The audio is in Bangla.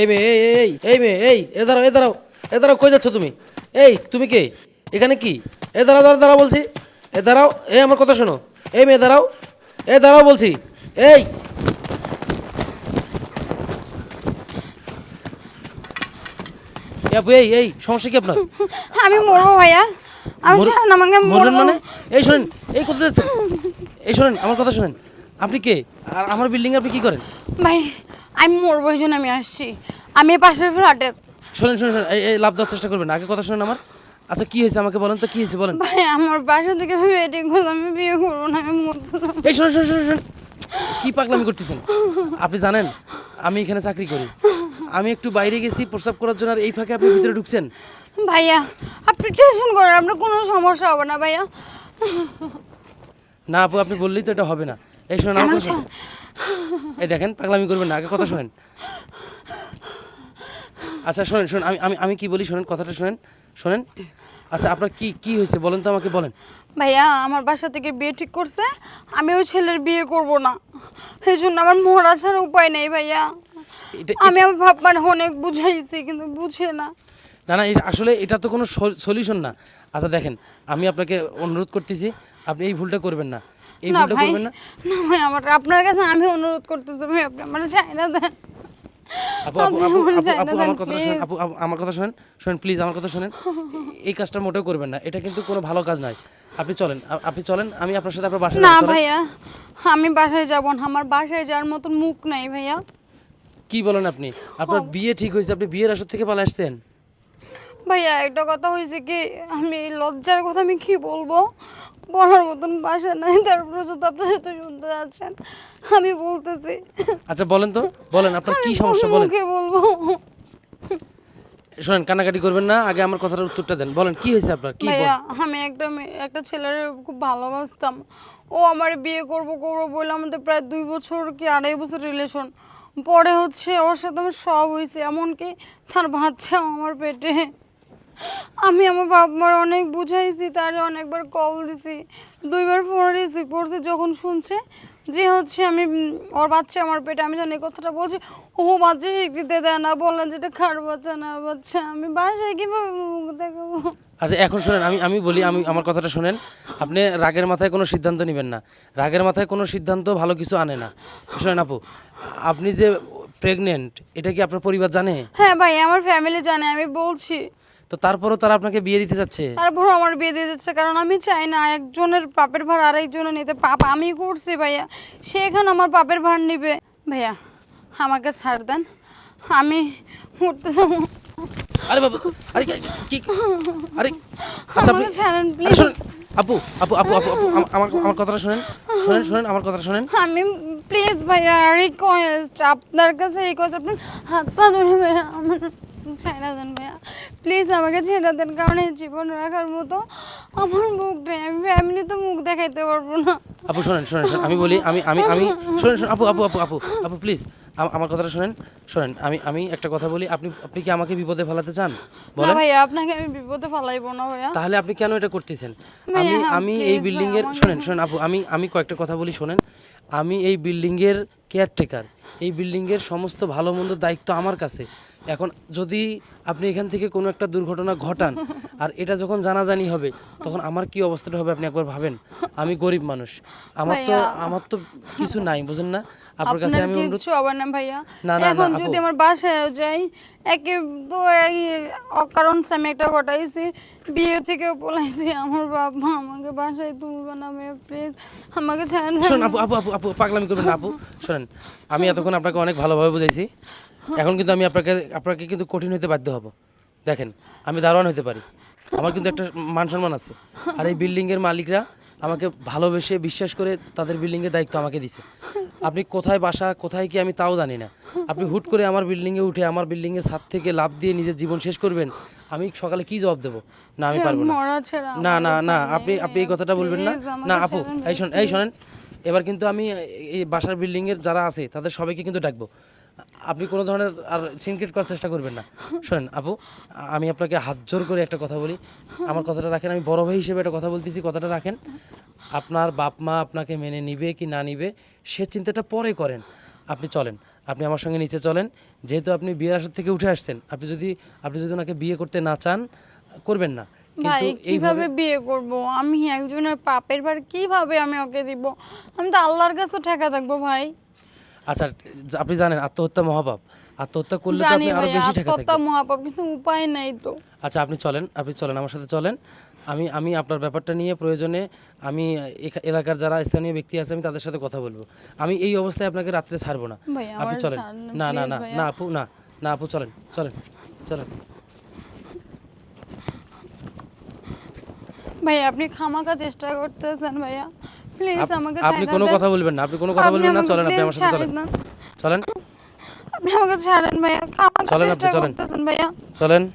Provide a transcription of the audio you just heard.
এই মেয়ে এই এই, এই মেয়ে এই এ দাঁড়াও এ দাঁড়াও এ দাঁড়াও কই যাচ্ছ তুমি? এই তুমি কে? এখানে কি? এ দাঁড়াও দাঁড়াও দাঁড়াও বলছি। এ দাঁড়াও এই আমার কথা শোনো। এই মেয়ে দাঁড়াও এ দাঁড়াও বলছি। এই। আপু এই এই সমস্যা কি আপনার? আমি মরবো ভাইয়া। আমি ছাড়েন আমাকে মরবেন মানে? এই শোনেন এই কোথায় যাচ্ছেন? এই শোনেন আমার কথা শোনেন। আপনি কে? আর আমার বিল্ডিং আপনি কি করেন? ভাই আমি মরবো এই জন্য আমি আসছি। আমি এই পাশের ফ্ল্যাটের শোনেন শোনেন শোনেন, এই এই লাভ দেওয়ার চেষ্টা করবেন আগে কথা শোনেন আমার। আচ্ছা কি হয়েছে আমাকে বলেন তো কি হয়েছে বলেন। ভাই আমার বাসা থেকে ওয়েটিং করতে আমি বিয়ে করব না আমি মরবো না। এই শোনেন শোনেন শোনেন শোনেন। কি পাগলামি করতেছেন? আপনি জানেন আমি এখানে চাকরি করি। আমি একটু বাইরে গেছি প্রস্রাব করার জন্য আর এই ফাঁকে আপনি ভিতরে ঢুকছেন। ভাইয়া আপনি টেনশন করেন আপনার কোনো সমস্যা হবে না ভাইয়া। না আপু আপনি বললেই তো এটা হবে না। এই শোনেন আমার কথা শোনেন। এই দেখেন পাগলামি করবেন না আগে কথা শোনেন। আচ্ছা শোনেন শোনেন আমি আমি আমি কি বলি শোনেন কথাটা শোনেন শোনেন। আচ্ছা আপনার কি কি হয়েছে বলেন তো আমাকে বলেন। ভাইয়া আমার বাসা থেকে বিয়ে ঠিক করছে আমি ওই ছেলের বিয়ে করব না। এই জন্য আমার মরা ছাড়া উপায় নেই ভাইয়া। এটা আমি আমার বাপ মার অনেক বুঝাইছি কিন্তু বুঝে না। না না এটা আসলে এটা তো কোনো সলিউশন না। আচ্ছা দেখেন আমি আপনাকে অনুরোধ করতেছি আপনি এই ভুলটা করবেন না। এই না ভুলটা ভাই করবেন না? না ভাই আমার আপনার কাছে আমি অনুরোধ করতেছি ভাই আপনি আমার চাই না দেন। আপু আপু আপু আমার আপু আপু আমার কথা শুনেন please। আপু আপু, আমার কথা শুনেন শুনেন প্লিজ আমার কথা শুনেন। এই কাজটা মোটেও করবেন না এটা কিন্তু কোনো ভালো কাজ নয়। আপনি চলেন আ- আপনি চলেন আমি আপনার সাথে আপনার বাসায় না যাব, চলেন। ভাইয়া আমি বাসায় যাব না আমার বাসায় যাওয়ার মতন মুখ নাই ভাইয়া। কি বলেন আপনি? আপনার বিয়ে ঠিক হয়েছে আপনি বিয়ের আসর থেকে পালা আসছেন? ভাইয়া একটা কথা হয়েছে কি আমি এই লজ্জার কথা আমি কি বলব? বলার মতন বাসা নাই তারপরে যদি আপনার সাথে শুনতে যাচ্ছেন আমি বলতেছি। আচ্ছা বলেন তো বলেন আপনার কি সমস্যা বলেন। মুখে বলব। শোনেন কান্নাকাটি করবেন না আগে আমার কথাটার উত্তরটা দেন। বলেন কি হয়েছে আপনার? কি ভাইয়া আমি একটা মেয়ে- একটা ছেলের খুব ভালোবাসতাম। ও আমার বিয়ে করব করব বলে আমাদের প্রায় দুই বছর কি আড়াই বছর রিলেশন পরে হচ্ছে ওর সাথে আমার সব হয়েছে এমনকি তার বাচ্চাও আমার পেটে। আমি আমার বাপ মার অনেক বুঝাইছি তারে অনেকবার কল দিছি। দুইবার ফোন রিসিভ করছে যখন শুনছে যে হচ্ছে আমি ওর বাচ্চা আমার পেটে আমি জানি এই কথাটা বলছি ও বাচ্চা স্বীকৃতি দেয় না বললেন যেটা খার বাচ্চা না বাচ্চা আমি বাসায় কীভাবে মুখ দেখাবো? আচ্ছা এখন শুনেন আমি আমি বলি আমি আমার কথাটা শুনেন। আপনি রাগের মাথায় কোনো সিদ্ধান্ত নেবেন না। রাগের মাথায় কোনো সিদ্ধান্ত ভালো কিছু আনে না। শুনেন আপু আপনি যে প্রেগনেন্ট এটা কি আপনার পরিবার জানে? হ্যাঁ ভাই আমার ফ্যামিলি জানে আমি বলছি। তো তারপরও তারা আপনাকে বিয়ে দিতে চাচ্ছে তারপর আমার বিয়ে দিয়ে দিচ্ছে কারণ আমি চাই না একজনের পাপের ভার আরেকজনের নিতে। পাপ আমি করছি ভাইয়া সে এখন আমার পাপের ভার নিবে। ভাইয়া আমাকে ছাড় দেন আমি উঠতে যাব। আরে বাবা আরে কি- কি আরে আচ্ছা আপনি আমাকে ছাড়েন আরে প্লিজ শুনেন আপু আপু আপু আপু আপু আম- আমার আমার কথাটা শুনেন শুনেন শুনেন আমার কথাটা শুনেন। আমি প্লিজ ভাইয়া রিকোয়েস্ট আপনার কাছে রিকোয়েস্ট আপনার হাত পা ধরে ভাইয়া আমার ছেড়ে দেন ভাইয়া। প্লিজ আমাকে ছেড়ে দেন কারণ এই জীবন রাখার মতো আমার মুখ নেই। আমি ফ্যামিলি তো মুখ দেখাইতে পারব না। আপু শোনেন শোনেন শোনেন আমি বলি আমি আমি আমি শোনেন শোনেন আপু আপু আপু আপু আপু প্লিজ আমার কথাটা শোনেন শোনেন আমি আমি একটা কথা বলি আপনি আপনি কি আমাকে বিপদে ফেলাতে চান? না ভাইয়া আপনাকে আমি বিপদে ফেলাইবো না ভাইয়া। তাহলে আপনি কেন এটা করতেছেন? আমি আমি এই বিল্ডিং এর শোনেন শোনেন আপু আমি আমি কয়েকটা কথা বলি শোনেন। আমি এই বিল্ডিং এর কেয়ারটেকার এই বিল্ডিং এর সমস্ত ভালো মন্দ দায়িত্ব আমার কাছে। এখন যদি আপনি এখান থেকে কোনো একটা দুর্ঘটনা ঘটান আর এটা যখন জানাজানি হবে তখন আমার কি অবস্থাটা হবে আপনি একবার ভাবেন? আমি গরিব মানুষ। আমার তো আমার তো কিছু নাই বুঝেন না? আপনার কাছে আমি অনুরোধ না ভাইয়া এখন যদি আমার বাসায় যাই একে তো এই অকারণ আমি একটা ঘটাইছি বিয়ে থেকে বলাইছি আমার বাবা আমাকে বাসায় তুলবে না ভাইয়া প্লিজ আমাকে ছাড়েন আপু আপু আপু আপু পাগলামি করবেন না আপু। শোনেন আমি এতক্ষণ আপনাকে অনেক ভালোভাবে বুঝাইছি। এখন কিন্তু আমি আপনাকে আপনাকে কিন্তু কঠিন হতে বাধ্য হব। দেখেন আমি দারোয়ান হতে পারি। আমার কিন্তু একটা মান সম্মান আছে। আর এই বিল্ডিংয়ের মালিকরা আমাকে ভালোবেসে বিশ্বাস করে তাদের বিল্ডিংয়ের দায়িত্ব আমাকে দিছে। আপনি কোথায় বাসা কোথায় কি আমি তাও জানি না। আপনি হুট করে আমার বিল্ডিংয়ে উঠে আমার বিল্ডিংয়ের ছাদ থেকে লাভ দিয়ে নিজের জীবন শেষ করবেন আমি সকালে কি জবাব দেবো? না আমি পারব না। না না না আপনি আপনি এই কথাটা বলবেন না। না আপু এই শোন এই শোনেন এবার কিন্তু আমি এই বাসার বিল্ডিং এর যারা আছে তাদের সবাইকে কিন্তু ডাকবো। আপনি কোনো ধরনের আর সিনক্রেট করার চেষ্টা করবেন না। শোনেন আপু আমি আপনাকে হাত জোর করে একটা কথা বলি। আমার কথাটা রাখেন আমি বড় ভাই হিসেবে একটা কথা বলতেছি কথাটা রাখেন। আপনার বাপ মা আপনাকে মেনে নিবে কি না নিবে সে চিন্তাটা পরে করেন। আপনি চলেন আপনি আমার সঙ্গে নিচে চলেন। যেহেতু আপনি বিয়ের আসর থেকে উঠে আসছেন আপনি যদি আপনি যদি ওনাকে বিয়ে করতে না চান করবেন না। ভাই কিন্তু কীভাবে এইভাবে বিয়ে করব? আমি একজনের পাপের ভার কীভাবে আমি ওকে দিব? আমি তো আল্লাহর কাছে ঠেকা থাকব ভাই। আচ্ছা আপনি জানেন আত্মহত্যা মহাপাপ। আত্মহত্যা করলে তো আপনি আরও বেশি ঠেকা আত্মহত্যা মহাপাপ কিন্তু উপায় নেই তো। আচ্ছা আপনি চলেন আপনি চলেন আমার সাথে চলেন। আমি আমি আপনার ব্যাপারটা নিয়ে প্রয়োজনে আমি এলাকার যারা স্থানীয় ব্যক্তি আছে আমি তাদের সাথে কথা বলব। আমি এই অবস্থায় আপনাকে রাত্রে ছাড়বো না। আপনি চলেন। না না না না আপু না না আপু চলেন চলেন চলেন। ভাই আপনি খামাকা চেষ্টা করতেছেন ভাইয়া। প্লিজ আমাকে আপনি কোনো কথা বলবেন না আপনি কোনো কথা বলবেন না চলেন আপনি আমার সাথে চলেন। চলেন আপনি আমাকে ছাড়েন ভাইয়া চলেন আপনি, চলেন। ভাইয়া চলেন